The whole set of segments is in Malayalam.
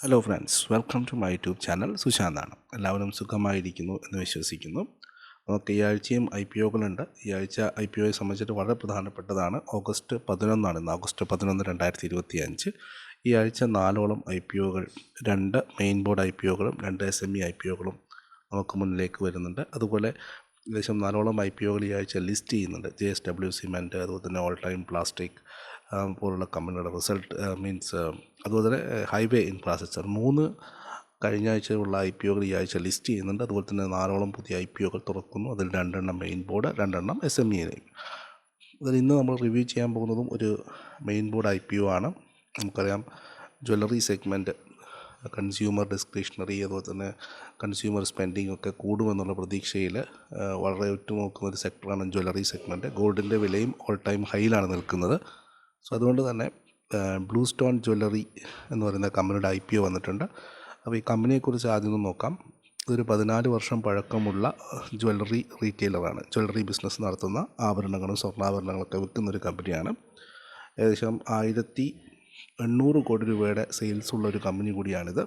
Hello friends welcome to my YouTube channel സുശാന്താണ് എല്ലാവരും സുഖമായിരിക്കുന്നു എന്ന് വിശ്വസിക്കുന്നു. നമുക്ക് ഈ ആഴ്ചയും ഐ പി ഒകളുണ്ട്. ഈ ആഴ്ച ഐ പി ഒയെ സംബന്ധിച്ചിട്ട് വളരെ പ്രധാനപ്പെട്ടതാണ്. ഓഗസ്റ്റ് പതിനൊന്നാണ് ഇന്ന്. ഓഗസ്റ്റ് പതിനൊന്ന് രണ്ടായിരത്തി ഇരുപത്തി അഞ്ച് ഈ ആഴ്ച നാലോളം ഐ പി ഒകൾ രണ്ട് മെയിൻ ബോർഡ് ഐ പി ഒകളും രണ്ട് S M E I P ഒകളും നമുക്ക് മുന്നിലേക്ക് വരുന്നുണ്ട്. അതുപോലെ ഏകദേശം നാലോളം ഐ പി ഒകൾ ഈ ആഴ്ച ലിസ്റ്റ് ചെയ്യുന്നുണ്ട്. ജെ എസ് ഡബ്ല്യു സിമെന്റ് അതുപോലെ തന്നെ ഓൾ ടൈം പ്ലാസ്റ്റിക് പോലുള്ള കമ്പനികളുടെ റിസൾട്ട് മീൻസ് അതുപോലെ തന്നെ ഹൈവേ ഇൻഫ്രാസ്ട്രക്ചർ. മൂന്ന് കഴിഞ്ഞ ആഴ്ചയുള്ള ഐ പി ഒകൾ ഈ ആഴ്ച ലിസ്റ്റ് ചെയ്യുന്നുണ്ട്. അതുപോലെ തന്നെ നാലോളം പുതിയ ഐ പി ഒകൾ തുറക്കുന്നു. അതിൽ രണ്ടെണ്ണം മെയിൻ ബോർഡ് രണ്ടെണ്ണം എസ് എം ഇ അതിൽ ഇന്ന് നമ്മൾ റിവ്യൂ ചെയ്യാൻ പോകുന്നതും ഒരു main board I P O ആണ്. നമുക്കറിയാം ജ്വല്ലറി സെഗ്മെന്റ് കൺസ്യൂമർ ഡിസ്ക്രിഷണറി അതുപോലെ തന്നെ കൺസ്യൂമർ സ്പെൻഡിങ് ഒക്കെ കൂടുമെന്നുള്ള പ്രതീക്ഷയിൽ വളരെ ഉറ്റുനോക്കുന്ന ഒരു സെക്ടറാണ് ജ്വല്ലറി സെഗ്മെന്റ് ഗോൾഡിന്റെ വിലയും ഓൾ ടൈം ഹൈയിലാണ് നിൽക്കുന്നത്. സോ അതുകൊണ്ട് തന്നെ ബ്ലൂ സ്റ്റോൺ ജ്വല്ലറി എന്ന് പറയുന്ന കമ്പനിയുടെ ഐ പി ഒ വന്നിട്ടുണ്ട്. അപ്പോൾ ഈ കമ്പനിയെക്കുറിച്ച് ആദ്യം ഒന്ന് നോക്കാം. ഇതൊരു പതിനാല് വർഷം പഴക്കമുള്ള ജ്വല്ലറി റീറ്റെയിലറാണ് ജ്വല്ലറി ബിസിനസ് നടത്തുന്ന ആഭരണങ്ങളും സ്വർണാഭരണങ്ങളൊക്കെ വിൽക്കുന്ന ഒരു കമ്പനിയാണ്. ഏകദേശം ആയിരത്തി എണ്ണൂറ് കോടി രൂപയുടെ സെയിൽസ് ഉള്ള ഒരു കമ്പനി കൂടിയാണിത്.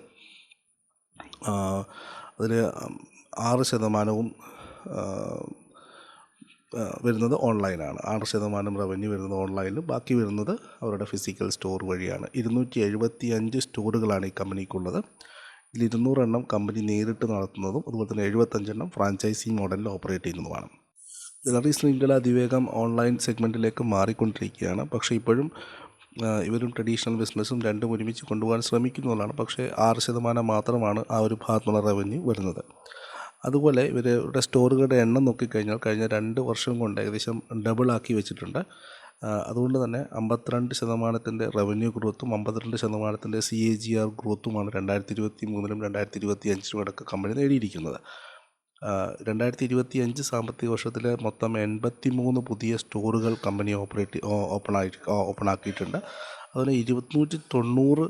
അതിൽ ആറ് ശതമാനവും വരുന്നത് ഓൺലൈനാണ്. ആറ് ശതമാനം റവന്യൂ വരുന്നത് ഓൺലൈനിലും ബാക്കി വരുന്നത് അവരുടെ ഫിസിക്കൽ സ്റ്റോർ വഴിയാണ്. ഇരുന്നൂറ്റി എഴുപത്തി അഞ്ച് സ്റ്റോറുകളാണ് ഈ കമ്പനിക്കുള്ളത്. ഇതിൽ ഇരുന്നൂറെണ്ണം കമ്പനി നേരിട്ട് നടത്തുന്നതും അതുപോലെ തന്നെ എഴുപത്തഞ്ചെണ്ണം ഫ്രാഞ്ചൈസി മോഡലിൽ ഓപ്പറേറ്റ് ചെയ്യുന്നതുമാണ്. ജ്വല്ലറി ശൃംഖല അതിവേഗം ഓൺലൈൻ സെഗ്മെന്റിലേക്ക് മാറിക്കൊണ്ടിരിക്കുകയാണ്. പക്ഷേ ഇപ്പോഴും ഇവരും ട്രഡീഷണൽ ബിസിനസ്സും രണ്ടും ഒരുമിച്ച് കൊണ്ടുപോകാൻ ശ്രമിക്കുന്നതാണ് പക്ഷേ ആറ് ശതമാനം മാത്രമാണ് ആ ഒരു ഭാഗത്തുള്ള റവന്യൂ വരുന്നത്. അതുപോലെ ഇവരുടെ സ്റ്റോറുകളുടെ എണ്ണം നോക്കിക്കഴിഞ്ഞാൽ കഴിഞ്ഞ രണ്ട് വർഷം കൊണ്ട് ഏകദേശം ഡബിൾ ആക്കി വെച്ചിട്ടുണ്ട്. അതുകൊണ്ട് തന്നെ അമ്പത്തിരണ്ട് ശതമാനത്തിന്റെ റവന്യൂ ഗ്രോത്തും അമ്പത്തിരണ്ട് ശതമാനത്തിന്റെ സി എ ജി ആർ ഗ്രോത്തുമാണ് രണ്ടായിരത്തി ഇരുപത്തി മൂന്നിലും രണ്ടായിരത്തി ഇരുപത്തി അഞ്ചിലും അടക്കം കമ്പനി നേടിയിരിക്കുന്നത്. രണ്ടായിരത്തി ഇരുപത്തി അഞ്ച് സാമ്പത്തിക വർഷത്തിലെ മൊത്തം എൺപത്തി മൂന്ന് പുതിയ സ്റ്റോറുകൾ കമ്പനി ഓപ്പറേറ്റ് ഓപ്പൺ ആയി ഓപ്പൺ ആക്കിയിട്ടുണ്ട്. അതുപോലെ ഇരുപത്തിനൂറ്റി തൊണ്ണൂറ്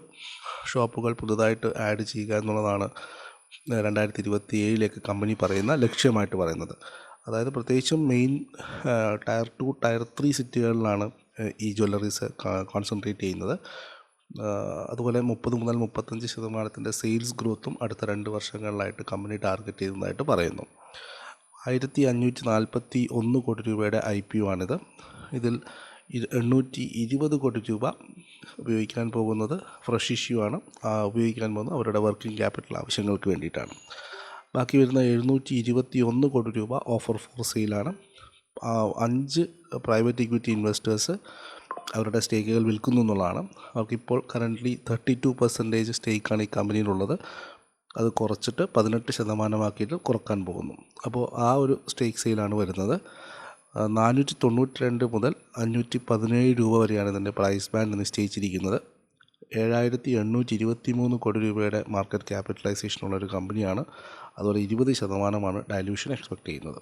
ഷോപ്പുകൾ പുതുതായിട്ട് ആഡ് ചെയ്യുക എന്നുള്ളതാണ് രണ്ടായിരത്തി ഇരുപത്തി ഏഴിലേക്ക് കമ്പനി പറയുന്ന ലക്ഷ്യമായിട്ട് പറയുന്നത്. അതായത് പ്രത്യേകിച്ചും main tier two tier three സിറ്റികളിലാണ് ഈ ജ്വല്ലറീസ് കോൺസെൻട്രേറ്റ് ചെയ്യുന്നത്. അതുപോലെ മുപ്പത് മുതൽ മുപ്പത്തഞ്ച് ശതമാനത്തിന്റെ സെയിൽസ് ഗ്രോത്തും അടുത്ത രണ്ട് വർഷങ്ങളിലായിട്ട് കമ്പനി ടാർഗറ്റ് ചെയ്യുന്നതായിട്ട് പറയുന്നു. ആയിരത്തി അഞ്ഞൂറ്റി നാൽപ്പത്തി ഒന്ന് കോടി രൂപയുടെ ഐ പി യു ആണിത്. ഇതിൽ എണ്ണൂറ്റി ഇരുപത് കോടി രൂപ ഉപയോഗിക്കാൻ പോകുന്നത് ഫ്രഷ് ഇഷ്യൂ ആണ്. ഉപയോഗിക്കാൻ പോകുന്നത് അവരുടെ വർക്കിംഗ് ക്യാപിറ്റൽ ആവശ്യങ്ങൾക്ക് വേണ്ടിയിട്ടാണ്. ബാക്കി വരുന്ന എഴുന്നൂറ്റി ഇരുപത്തി ഒന്ന് കോടി രൂപ ഓഫർ ഫോർ സെയിലാണ്. അഞ്ച് പ്രൈവറ്റ് ഇക്വിറ്റി ഇൻവെസ്റ്റേഴ്സ് അവരുടെ സ്റ്റേക്കുകൾ വിൽക്കുന്നു എന്നുള്ളതാണ്. അവർക്കിപ്പോൾ കറന്റ്ലി തേർട്ടി ടു പെർസെന്റേജ് സ്റ്റേക്കാണ് ഈ കമ്പനിയിലുള്ളത്. അത് കുറച്ചിട്ട് പതിനെട്ട് ശതമാനമാക്കിയിട്ട് കുറയ്ക്കാൻ പോകുന്നു. അപ്പോൾ ആ ഒരു സ്റ്റേക്ക് സെയിലാണ് വരുന്നത്. നാനൂറ്റി തൊണ്ണൂറ്റി രണ്ട് മുതൽ അഞ്ഞൂറ്റി പതിനേഴ് രൂപ വരെയാണ് ഇതിന്റെ പ്രൈസ് ബാൻഡ് നിശ്ചയിച്ചിരിക്കുന്നത്. ഏഴായിരത്തി എണ്ണൂറ്റി ഇരുപത്തി മൂന്ന് കോടി രൂപയുടെ മാർക്കറ്റ് ക്യാപിറ്റലൈസേഷൻ ഉള്ള ഒരു കമ്പനിയാണ് അതുപോലെ ഇരുപത് ശതമാനമാണ് ഡയല്യൂഷൻ എക്സ്പെക്റ്റ് ചെയ്യുന്നത്.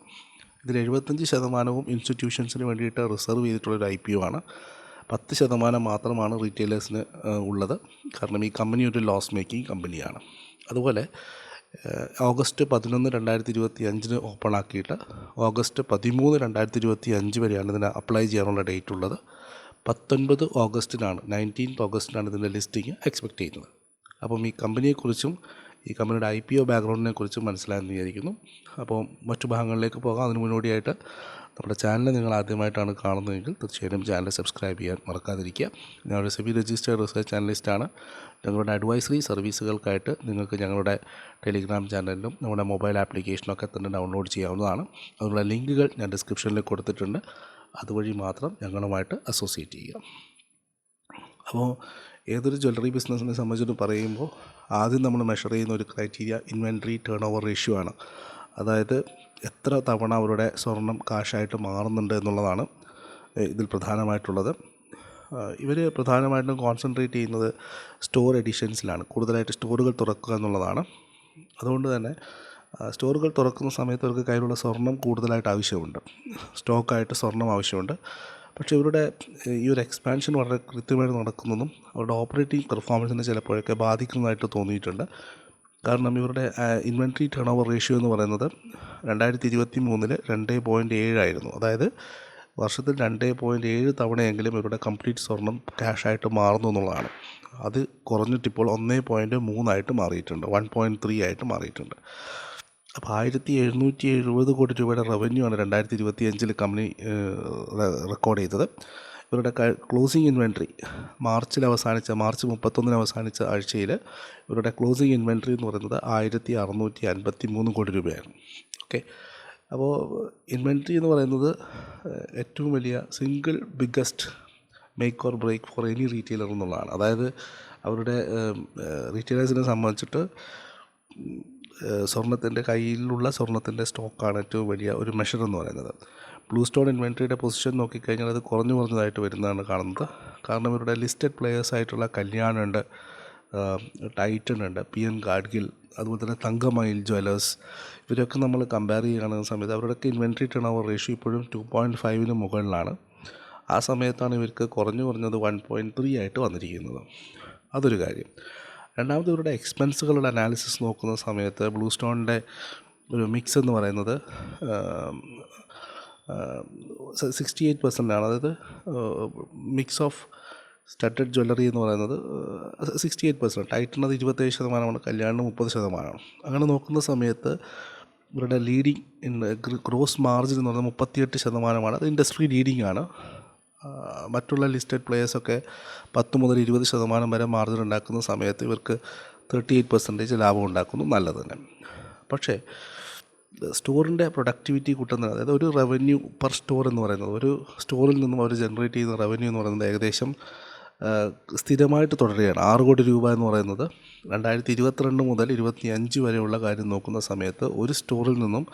ഇതിൽ എഴുപത്തഞ്ച് ശതമാനവും ഇൻസ്റ്റിറ്റ്യൂഷൻസിന് വേണ്ടിയിട്ട് റിസർവ് ചെയ്തിട്ടുള്ളൊരു ഐ പി ഒ ആണ്. പത്ത് ശതമാനം മാത്രമാണ് റീറ്റെയിലേഴ്സിന് ഉള്ളത്. കാരണം ഈ കമ്പനി ഒരു ലോസ് മേക്കിംഗ് കമ്പനിയാണ് അതുപോലെ ഓഗസ്റ്റ് പതിനൊന്ന് രണ്ടായിരത്തി ഇരുപത്തി അഞ്ചിന് ഓപ്പൺ ആക്കിയിട്ട് ഓഗസ്റ്റ് പതിമൂന്ന് രണ്ടായിരത്തി ഇരുപത്തി അഞ്ച് വരെയാണ് ഇതിന് അപ്ലൈ ചെയ്യാനുള്ള ഡേറ്റ് ഉള്ളത്. പത്തൊൻപത് ഓഗസ്റ്റിനാണ് നയന്റീൻത്ത് ഓഗസ്റ്റിനാണ് ഇതിന്റെ ലിസ്റ്റിംഗ് എക്സ്പെക്റ്റ് ചെയ്യുന്നത്. അപ്പം ഈ കമ്പനിയെക്കുറിച്ചും ഈ കമ്പനിയുടെ ഐ പി ഒ ബാക്ക്ഗ്രൗണ്ടിനെ കുറിച്ച് മനസ്സിലായെന്ന് വിചാരിക്കുന്നു. അപ്പോൾ മറ്റു ഭാഗങ്ങളിലേക്ക് പോകാം. അതിന് മുന്നോടിയായിട്ട് നമ്മുടെ ചാനൽ നിങ്ങൾ ആദ്യമായിട്ടാണ് കാണുന്നതെങ്കിൽ തീർച്ചയായിട്ടും ചാനൽ സബ്സ്ക്രൈബ് ചെയ്യാൻ മറക്കാതിരിക്കുക. ഞങ്ങളുടെ സെബി രജിസ്റ്റേഡ് റിസർച്ച് അനലിസ്റ്റാണ്. ഞങ്ങളുടെ അഡ്വൈസറി സർവീസുകൾക്കായിട്ട് നിങ്ങൾക്ക് ഞങ്ങളുടെ ടെലിഗ്രാം ചാനലിലും നമ്മുടെ മൊബൈൽ ആപ്ലിക്കേഷനൊക്കെ തന്നെ ഡൗൺലോഡ് ചെയ്യാവുന്നതാണ്. അതിനുള്ള ലിങ്കുകൾ ഞാൻ ഡിസ്ക്രിപ്ഷനിൽ കൊടുത്തിട്ടുണ്ട്. അതുവഴി മാത്രം ഞങ്ങളുമായിട്ട് അസോസിയേറ്റ് ചെയ്യുക. അപ്പോൾ ഏതൊരു ജ്വല്ലറി ബിസിനസ്സിനെ സംബന്ധിച്ചിട്ട് പറയുമ്പോൾ ആദ്യം നമ്മൾ മെഷർ ചെയ്യുന്ന ഒരു criteria inventory turnover ratio ആണ്. അതായത് എത്ര തവണ അവരുടെ സ്വർണം കാശായിട്ട് മാറുന്നുണ്ട് എന്നുള്ളതാണ് ഇതിൽ പ്രധാനമായിട്ടുള്ളത്. ഇവർ പ്രധാനമായിട്ടും കോൺസെൻട്രേറ്റ് ചെയ്യുന്നത് സ്റ്റോർ എഡിഷൻസിലാണ് കൂടുതലായിട്ട് സ്റ്റോറുകൾ തുറക്കുക എന്നുള്ളതാണ്. അതുകൊണ്ട് തന്നെ സ്റ്റോറുകൾ തുറക്കുന്ന സമയത്ത് അവർക്ക് കയ്യിലുള്ള സ്വർണം കൂടുതലായിട്ട് ആവശ്യമുണ്ട്. സ്റ്റോക്കായിട്ട് സ്വർണം ആവശ്യമുണ്ട്. പക്ഷേ ഇവരുടെ ഈ ഒരു എക്സ്പാൻഷൻ വളരെ കൃത്യമായിട്ട് നടക്കുന്നതും അവരുടെ ഓപ്പറേറ്റിംഗ് പെർഫോമൻസിനെ ചിലപ്പോഴൊക്കെ ബാധിക്കുന്നതായിട്ട് തോന്നിയിട്ടുണ്ട്. കാരണം ഇവരുടെ ഇൻവെൻട്രി ടേൺ ഓവർ റേഷ്യോ എന്ന് പറയുന്നത് രണ്ടായിരത്തി ഇരുപത്തി മൂന്നിൽ രണ്ട് പോയിന്റ് ഏഴായിരുന്നു അതായത് വർഷത്തിൽ രണ്ട് പോയിന്റ് ഏഴ് തവണയെങ്കിലും ഇവരുടെ കംപ്ലീറ്റ് സ്വർണം ക്യാഷായിട്ട് മാറുന്നു എന്നുള്ളതാണ്. അത് കുറഞ്ഞിട്ടിപ്പോൾ ഒന്നേ പോയിന്റ് മൂന്നായിട്ട് മാറിയിട്ടുണ്ട്. വൺ പോയിന്റ് ത്രീ ആയിട്ട് മാറിയിട്ടുണ്ട്. അപ്പോൾ ആയിരത്തി എഴുന്നൂറ്റി എഴുപത് കോടി രൂപയുടെ റവന്യൂ ആണ് രണ്ടായിരത്തി ഇരുപത്തി അഞ്ചിൽ കമ്പനി റെക്കോർഡ് ചെയ്തത്. ഇവരുടെ ക്ലോസിംഗ് ഇൻവെൻട്രി മാർച്ചിൽ അവസാനിച്ച മാർച്ച് മുപ്പത്തൊന്നിന് അവസാനിച്ച ആഴ്ചയിൽ ഇവരുടെ ക്ലോസിംഗ് ഇൻവെൻട്രി എന്ന് പറയുന്നത് ആയിരത്തി അറുന്നൂറ്റി അൻപത്തി മൂന്ന് കോടി രൂപയാണ്. ഓക്കെ? അപ്പോൾ ഇൻവെൻട്രി എന്ന് പറയുന്നത് ഏറ്റവും വലിയ single biggest make or break for any retailer എന്നുള്ളതാണ്. അതായത് അവരുടെ റീറ്റെയിലേഴ്സിനെ സംബന്ധിച്ചിട്ട് സ്വർണത്തിന്റെ കയ്യിലുള്ള സ്വർണത്തിന്റെ സ്റ്റോക്കാണ് ഏറ്റവും വലിയ ഒരു മെഷർ എന്ന് പറയുന്നത്. ബ്ലൂ സ്റ്റോൺ ഇൻവെൻട്രിയുടെ പൊസിഷൻ നോക്കിക്കഴിഞ്ഞാൽ അത് കുറഞ്ഞു കുറഞ്ഞതായിട്ട് വരുന്നതാണ് കാണുന്നത്. കാരണം ഇവരുടെ ലിസ്റ്റഡ് പ്ലെയേഴ്സ് ആയിട്ടുള്ള കല്യാണുണ്ട് ടൈറ്റൺ ഉണ്ട് പി എൻ ഗാഡ്ഗിൽ അതുപോലെ തന്നെ തങ്കമയിൽ ജ്വല്ലേഴ്സ് ഇവരൊക്കെ നമ്മൾ കമ്പയർ ചെയ്യുന്ന സമയത്ത്. അവരുടെയൊക്കെ ഇൻവെൻട്രി ടേൺ ഓവർ റേഷ്യോ ഇപ്പോഴും ടു പോയിന്റ് ഫൈവിന് മുകളിലാണ്. ആ സമയത്താണ് ഇവർക്ക് കുറഞ്ഞു കുറഞ്ഞത് വൺ പോയിന്റ് ത്രീ ആയിട്ട് വന്നിരിക്കുന്നത്. അതൊരു കാര്യം. രണ്ടാമത് ഇവരുടെ എക്സ്പെൻസുകളുടെ അനാലിസിസ് നോക്കുന്ന സമയത്ത് ബ്ലൂ സ്റ്റോണിന്റെ ഒരു മിക്സ് എന്ന് പറയുന്നത് സിക്സ്റ്റി എയ്റ്റ് പെർസെന്റ് ആണ്. അതായത് മിക്സ് ഓഫ് സ്റ്റഡഡ് ജ്വല്ലറി എന്ന് പറയുന്നത് സിക്സ്റ്റി എയ്റ്റ് പെർസെന്റ് ടൈറ്റിനത് ഇരുപത്തേഴ് ശതമാനമാണ്. കല്യാണിന് മുപ്പത് ശതമാനമാണ്. അങ്ങനെ നോക്കുന്ന സമയത്ത് ഇവരുടെ ലീഡിങ് ഗ്രോസ് മാർജിൻ എന്ന് പറയുന്നത് മുപ്പത്തിയെട്ട് ശതമാനമാണ്. അത് ഇൻഡസ്ട്രി ലീഡിങ് ആണ്. മറ്റുള്ള ലിസ്റ്റഡ് പ്ലേയേഴ്സൊക്കെ പത്ത് മുതൽ ഇരുപത് ശതമാനം വരെ മാർജിൻ ഉണ്ടാക്കുന്ന സമയത്ത് ഇവർക്ക് തേർട്ടി എയ്റ്റ് പെർസെന്റേജ് ലാഭം ഉണ്ടാക്കുന്നു നല്ലത് തന്നെ. പക്ഷേ സ്റ്റോറിന്റെ പ്രൊഡക്ടിവിറ്റി കൂട്ടുന്നത് അതായത് ഒരു റവന്യൂ പെർ സ്റ്റോർ എന്ന് പറയുന്നത് ഒരു സ്റ്റോറിൽ നിന്നും അവർ ജനറേറ്റ് ചെയ്യുന്ന റവന്യൂ എന്ന് പറയുന്നത് ഏകദേശം സ്ഥിരമായിട്ട് തുടരുകയാണ്. ആറ് കോടി രൂപ എന്ന് പറയുന്നത് രണ്ടായിരത്തി ഇരുപത്തിരണ്ട് മുതൽ ഇരുപത്തി അഞ്ച് വരെയുള്ള കാര്യം നോക്കുന്ന സമയത്ത് ഒരു സ്റ്റോറിൽ നിന്നും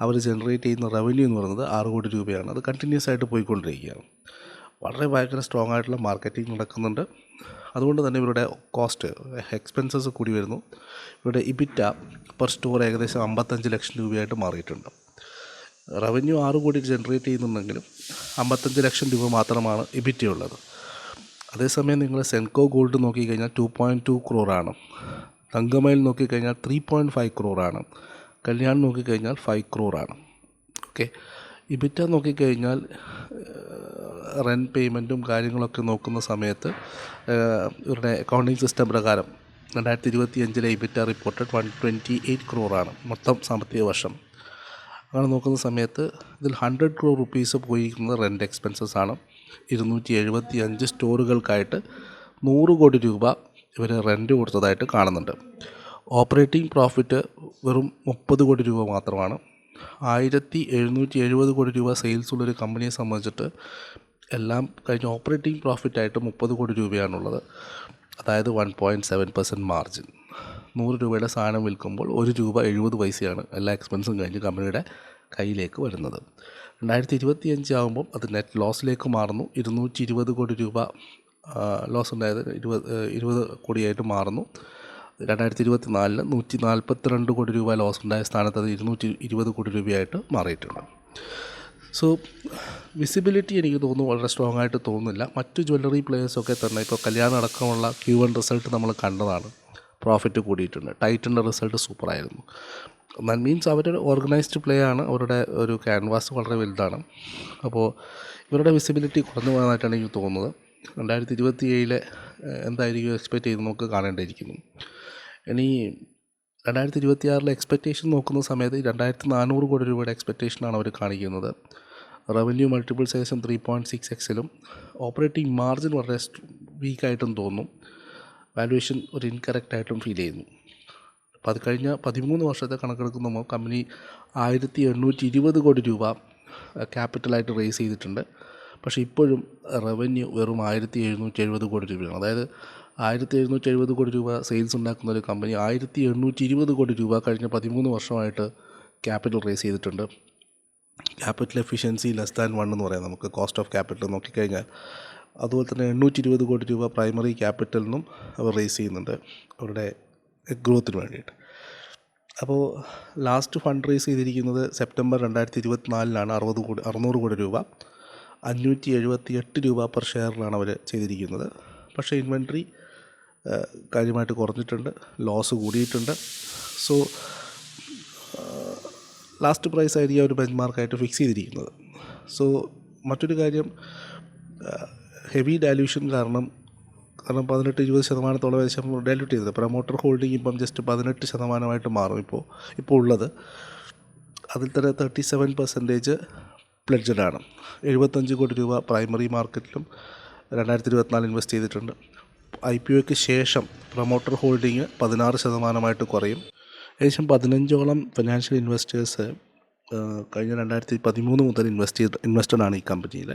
അവർ ജനറേറ്റ് ചെയ്യുന്ന റവന്യൂ എന്ന് പറയുന്നത് ആറ് കോടി രൂപയാണ്. അത് കണ്ടിന്യൂസ് ആയിട്ട് പോയിക്കൊണ്ടിരിക്കുകയാണ്. വളരെ ഭയങ്കര സ്ട്രോങ് ആയിട്ടുള്ള മാർക്കറ്റിംഗ് നടക്കുന്നുണ്ട്. അതുകൊണ്ട് തന്നെ ഇവരുടെ കോസ്റ്റ് എക്സ്പെൻസസ് കൂടി വരുന്നു. ഇവരുടെ ഇബിറ്റ പെർ സ്റ്റോർ ഏകദേശം അമ്പത്തഞ്ച് ലക്ഷം രൂപയായിട്ട് മാറിയിട്ടുണ്ട്. റവന്യൂ ആറ് കോടി ജനറേറ്റ് ചെയ്യുന്നുണ്ടെങ്കിലും അമ്പത്തഞ്ച് ലക്ഷം രൂപ മാത്രമാണ് ഇബിറ്റ ഉള്ളത്. അതേസമയം നിങ്ങൾ സെൻകോ ഗോൾഡ് നോക്കിക്കഴിഞ്ഞാൽ ടു പോയിന്റ് ടു ക്രോറാണ് തങ്കമയിൽ നോക്കിക്കഴിഞ്ഞാൽ ത്രീ പോയിന്റ് ഫൈവ് ക്രോറാണ് കല്യാൺ നോക്കിക്കഴിഞ്ഞാൽ ഫൈവ് ക്രോറാണ് ഓക്കെ ഇബിറ്റ നോക്കിക്കഴിഞ്ഞാൽ റെൻ പേയ്മെന്റും കാര്യങ്ങളൊക്കെ നോക്കുന്ന സമയത്ത് ഇവരുടെ അക്കൗണ്ടിങ് സിസ്റ്റം പ്രകാരം രണ്ടായിരത്തി ഇരുപത്തി അഞ്ചിലെ EBITA reported one twenty eight ക്രോറാണ് മൊത്തം സാമ്പത്തിക വർഷം. അങ്ങനെ നോക്കുന്ന സമയത്ത് ഇതിൽ ഹൺഡ്രഡ് ക്രോർ റുപ്പീസ് പോയിരിക്കുന്നത് റെന്റ് എക്സ്പെൻസസ് ആണ്. ഇരുന്നൂറ്റി എഴുപത്തി അഞ്ച് സ്റ്റോറുകൾക്കായിട്ട് നൂറ് കോടി രൂപ ഇവർ റെന്റ് കൊടുത്തതായിട്ട് കാണുന്നുണ്ട്. ഓപ്പറേറ്റിംഗ് പ്രോഫിറ്റ് വെറും മുപ്പത് കോടി രൂപ മാത്രമാണ്. ആയിരത്തി എഴുന്നൂറ്റി എഴുപത് കോടി രൂപ സെയിൽസ് ഉള്ളൊരു കമ്പനിയെ സംബന്ധിച്ചിട്ട് എല്ലാം കഴിഞ്ഞ ഓപ്പറേറ്റിംഗ് പ്രോഫിറ്റ് ആയിട്ട് മുപ്പത് കോടി രൂപയാണുള്ളത്. അതായത് one point seven percent margin. നൂറ് രൂപയുടെ സാധനം വിൽക്കുമ്പോൾ ഒരു രൂപ എഴുപത് പൈസയാണ് എല്ലാ എക്സ്പെൻസും കഴിഞ്ഞ് കമ്പനിയുടെ കയ്യിലേക്ക് വരുന്നത്. രണ്ടായിരത്തി ഇരുപത്തി അഞ്ച് ആകുമ്പം അത് നെറ്റ് ലോസിലേക്ക് മാറുന്നു. ഇരുന്നൂറ്റി ഇരുപത് കോടി രൂപ ലോസ് ഉണ്ടായത് ഇരുപത് ഇരുപത് കോടിയായിട്ട് മാറുന്നു. രണ്ടായിരത്തി ഇരുപത്തി നാലിൽ നൂറ്റി നാൽപ്പത്തി രണ്ട് കോടി രൂപ ലോസ് ഉണ്ടായ സ്ഥാനത്ത് അത് ഇരുന്നൂറ്റി ഇരുപത് കോടി രൂപയായിട്ട് മാറിയിട്ടുണ്ട്. സോ വിസിബിലിറ്റി എനിക്ക് തോന്നുന്നു വളരെ സ്ട്രോങ് ആയിട്ട് തോന്നുന്നില്ല. മറ്റ് ജ്വല്ലറി പ്ലേയേഴ്സൊക്കെ തന്നെ ഇപ്പോൾ കല്യാണം അടക്കമുള്ള ക്യൂ വൺ റിസൾട്ട് നമ്മൾ കണ്ടതാണ്. പ്രോഫിറ്റ് കൂടിയിട്ടുണ്ട്. ടൈറ്റിന്റെ റിസൾട്ട് സൂപ്പറായിരുന്നു ദാറ്റ് മീൻസ് അവരുടെ ഓർഗനൈസ്ഡ് പ്ലേ ആണ്. അവരുടെ ഒരു ക്യാൻവാസ് വളരെ വലുതാണ്. അപ്പോൾ ഇവരുടെ വിസിബിലിറ്റി കുറഞ്ഞു പോകാനായിട്ടാണ് എനിക്ക് തോന്നുന്നത്. രണ്ടായിരത്തി ഇരുപത്തി ഏഴിലെ എന്തായിരിക്കും എക്സ്പെക്റ്റ് ചെയ്ത് നമുക്ക് കാണേണ്ടിയിരിക്കുന്നു. ഇനി രണ്ടായിരത്തി ഇരുപത്തി ആറിലെ എക്സ്പെക്റ്റേഷൻ നോക്കുന്ന സമയത്ത് രണ്ടായിരത്തി നാനൂറ് കോടി രൂപയുടെ എക്സ്പെക്റ്റേഷനാണ് അവർ കാണിക്കുന്നത്. റവന്യൂ മൾട്ടിപ്പിൾ സേഷൻ ത്രീ പോയിന്റ് സിക്സ് എക്സിലും ഓപ്പറേറ്റിംഗ് മാർജിൻ വളരെ വീക്കായിട്ടും തോന്നും. വാല്യുവേഷൻ ഒരു ഇൻകറക്റ്റ് ആയിട്ടും ഫീൽ ചെയ്യുന്നു. അപ്പോൾ അത് കഴിഞ്ഞ പതിമൂന്ന് വർഷത്തെ കണക്കെടുക്കുമ്പോൾ കമ്പനി ആയിരത്തി എണ്ണൂറ്റി ഇരുപത് കോടി രൂപ ക്യാപിറ്റലായിട്ട് റേസ് ചെയ്തിട്ടുണ്ട്. പക്ഷേ ഇപ്പോഴും റവന്യൂ വെറും ആയിരത്തി എഴുന്നൂറ്റി എഴുപത് കോടി രൂപയാണ്. അതായത് ആയിരത്തി എഴുന്നൂറ്റി എഴുപത് കോടി രൂപ സെയിൽസ് ഉണ്ടാക്കുന്ന ഒരു കമ്പനി ആയിരത്തി എണ്ണൂറ്റി ഇരുപത് കോടി രൂപ കഴിഞ്ഞ പതിമൂന്ന് വർഷമായിട്ട് ക്യാപിറ്റൽ റേസ് ചെയ്തിട്ടുണ്ട്. Capital efficiency less than one എന്ന് പറയാം നമുക്ക്. കോസ്റ്റ് ഓഫ് ക്യാപിറ്റൽ നോക്കിക്കഴിഞ്ഞാൽ അതുപോലെ തന്നെ എണ്ണൂറ്റി ഇരുപത് കോടി രൂപ പ്രൈമറി ക്യാപിറ്റലിൽ നിന്നും അവർ റേസ് ചെയ്യുന്നുണ്ട് അവരുടെ ഗ്രോത്തിന് വേണ്ടിയിട്ട്. അപ്പോൾ ലാസ്റ്റ് ഫണ്ട് റേസ് ചെയ്തിരിക്കുന്നത് സെപ്റ്റംബർ രണ്ടായിരത്തി ഇരുപത്തിനാലിലാണ് അറുപത് കോടി അറുന്നൂറ് കോടി രൂപ. അഞ്ഞൂറ്റി എഴുപത്തി എട്ട് രൂപ പെർ ഷെയറിലാണ് അവർ ചെയ്തിരിക്കുന്നത്. പക്ഷേ ഇൻവെൻട്രി കാര്യമായിട്ട് കുറഞ്ഞിട്ടുണ്ട് ലോസ് കൂടിയിട്ടുണ്ട്. സോ ലാസ്റ്റ് പ്രൈസ് ആയിരിക്കും ഒരു ബെഞ്ച് മാർക്കായിട്ട് ഫിക്സ് ചെയ്തിരിക്കുന്നത്. സോ മറ്റൊരു കാര്യം ഹെവി ഡാല്യൂഷൻ കാരണം കാരണം പതിനെട്ട് ഇരുപത് ശതമാനത്തോളം ഏകദേശം ഡൈല്യൂട്ട് ചെയ്തത് പ്രൊമോട്ടർ ഹോൾഡിംഗ് ഇപ്പം ജസ്റ്റ് പതിനെട്ട് ശതമാനമായിട്ട് മാറും ഇപ്പോൾ ഇപ്പോൾ ഉള്ളത്. അതിൽ തന്നെ തേർട്ടി സെവൻ പെർസെന്റേജ് പ്ലഡ്ജഡാണ് എഴുപത്തഞ്ച് കോടി രൂപ പ്രൈമറി മാർക്കറ്റിലും രണ്ടായിരത്തി ഇരുപത്തിനാല് ഇൻവെസ്റ്റ് ചെയ്തിട്ടുണ്ട്. ഐ പി ഒക്ക് ശേഷം പ്രൊമോട്ടർ ഹോൾഡിങ് പതിനാറ് ശതമാനമായിട്ട് കുറയും. ഏകദേശം പതിനഞ്ചോളം ഫിനാൻഷ്യൽ ഇൻവെസ്റ്റേഴ്സ് കഴിഞ്ഞ രണ്ടായിരത്തി പതിമൂന്ന് മുതൽ ഇൻവെസ്റ്റ് ചെയ്ത് ഇൻവെസ്റ്റഡ് ആണ് ഈ കമ്പനിയിൽ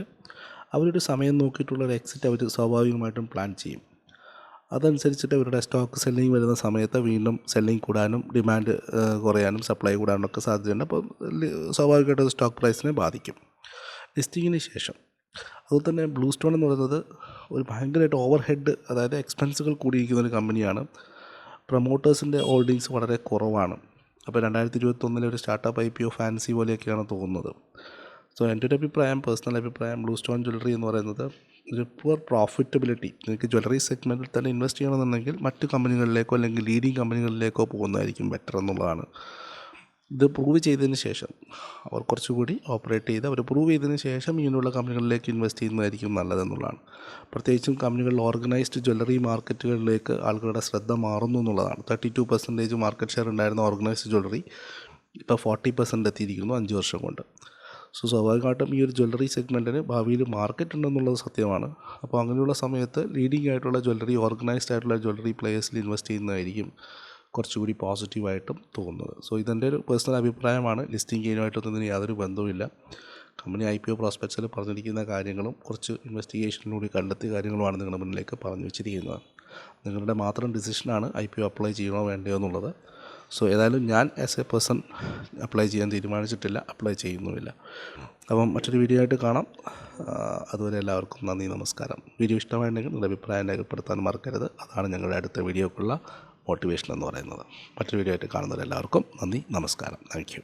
അവരുടെ സമയം നോക്കിയിട്ടുള്ള ഒരു എക്സിറ്റ് അവർ സ്വാഭാവികമായിട്ടും പ്ലാൻ ചെയ്യും. അതനുസരിച്ചിട്ട് അവരുടെ സ്റ്റോക്ക് സെല്ലിംഗ് വരുന്ന സമയത്ത് വീണ്ടും സെല്ലിംഗ് കൂടാനും ഡിമാൻഡ് കുറയാനും സപ്ലൈ കൂടാനും ഒക്കെ സാധ്യതയുണ്ട്. അപ്പോൾ സ്വാഭാവികമായിട്ടും സ്റ്റോക്ക് പ്രൈസിനെ ബാധിക്കും. ലിസ്റ്റിങ്ങിന് ശേഷം അതുപോലെ തന്നെ ബ്ലൂ സ്റ്റോൺ എന്ന് പറയുന്നത് ഒരു ഭയങ്കരമായിട്ട് ഓവർ ഹെഡ് അതായത് എക്സ്പെൻസുകൾ കൂടിയിരിക്കുന്ന ഒരു കമ്പനിയാണ് പ്രൊമോട്ടേഴ്സിന്റെ ഹോൾഡിങ്സ് വളരെ കുറവാണ്. അപ്പോൾ രണ്ടായിരത്തി ഇരുപത്തൊന്നിലെ ഒരു startup I P O fancy പോലെയൊക്കെയാണ് തോന്നുന്നത്. സോ എന്റെ ഒരു അഭിപ്രായം പേഴ്സണൽ അഭിപ്രായം ബ്ലൂ സ്റ്റോൺ ജ്വല്ലറി എന്ന് പറയുന്നത് ഒരു പുവർ പ്രോഫിറ്റബിലിറ്റി നിങ്ങൾക്ക് ജ്വല്ലറി സെഗ്മെന്റിൽ തന്നെ ഇൻവെസ്റ്റ് ചെയ്യണമെന്നുണ്ടെങ്കിൽ മറ്റ് കമ്പനികളിലേക്കോ അല്ലെങ്കിൽ ലീഡിങ് കമ്പനികളിലേക്കോ പോകുന്നതായിരിക്കും ബെറ്റർ എന്നുള്ളതാണ്. ഇത് പ്രൂവ് ചെയ്തതിന് ശേഷം അവർ കുറച്ചുകൂടി ഓപ്പറേറ്റ് ചെയ്ത് അവർ പ്രൂവ് ചെയ്തതിന് ശേഷം ഇങ്ങനെയുള്ള കമ്പനികളിലേക്ക് ഇൻവെസ്റ്റ് ചെയ്യുന്നതായിരിക്കും നല്ലതെന്നുള്ളതാണ്. പ്രത്യേകിച്ചും കമ്പനികളിൽ ഓർഗനൈസ്ഡ് ജ്വല്ലറി മാർക്കറ്റുകളിലേക്ക് ആളുകളുടെ ശ്രദ്ധ മാറുന്നു എന്നുള്ളതാണ്. Thirty two percentage market share ഉണ്ടായിരുന്ന ഓർഗനൈസ്ഡ് ജ്വല്ലറി ഇപ്പോൾ ഫോർട്ടി പെർസെന്റ് എത്തിയിരിക്കുന്നു അഞ്ച് വർഷം കൊണ്ട്. സോ സ്വാഭാവികമായിട്ടും ഈ ഒരു ജ്വല്ലറി സെഗ്മെന്റിന് ഭാവിയിൽ മാർക്കറ്റ് ഉണ്ടെന്നുള്ളത് സത്യമാണ്. അപ്പോൾ അങ്ങനെയുള്ള സമയത്ത് ലീഡിംഗ് ആയിട്ടുള്ള ജ്വല്ലറി ഓർഗനൈസ്ഡ് ആയിട്ടുള്ള ജ്വല്ലറി പ്ലേയേഴ്സിൽ ഇൻവെസ്റ്റ് ചെയ്യുന്നതായിരിക്കും. കുറച്ചുകൂടി പോസിറ്റീവായിട്ടും തോന്നുന്നത്. സോ ഇതെന്റെ ഒരു പേഴ്സണൽ അഭിപ്രായമാണ്. ലിസ്റ്റിംഗ് ഗെയിനുമായിട്ടൊന്നും യാതൊരു ബന്ധവുമില്ല. കമ്പനി ഐ പി ഒ പ്രോസ്പെക്ട്സിൽ പറഞ്ഞിരിക്കുന്ന കാര്യങ്ങളും കുറച്ച് ഇൻവെസ്റ്റിഗേഷനിലൂടെ കണ്ടെത്തിയ കാര്യങ്ങളുമാണ് നിങ്ങളുടെ മുന്നിലേക്ക് പറഞ്ഞു വെച്ചിരിക്കുന്നത്. നിങ്ങളുടെ മാത്രം ഡിസിഷനാണ് ഐ പി ഒ അപ്ലൈ ചെയ്യണോ വേണ്ടയോ എന്നുള്ളത്. സോ ഏതായാലും ഞാൻ ആസ് എ പേഴ്സൺ അപ്ലൈ ചെയ്യാൻ തീരുമാനിച്ചിട്ടില്ല അപ്ലൈ ചെയ്യുന്നുമില്ല. അപ്പം മറ്റൊരു വീഡിയോ ആയിട്ട് കാണാം. അതുവരെ എല്ലാവർക്കും നന്ദി നമസ്കാരം. വീഡിയോ ഇഷ്ടമായിട്ടുണ്ടെങ്കിൽ നിങ്ങളുടെ അഭിപ്രായം രേഖപ്പെടുത്താൻ മറക്കരുത്. അതാണ് ഞങ്ങളുടെ അടുത്ത വീഡിയോക്കുള്ള മോട്ടിവേഷൻ എന്ന് പറയുന്നത്. മറ്റൊരു വീഡിയോ ആയിട്ട് കാണുന്നവരെല്ലാവർക്കും നന്ദി നമസ്കാരം. താങ്ക്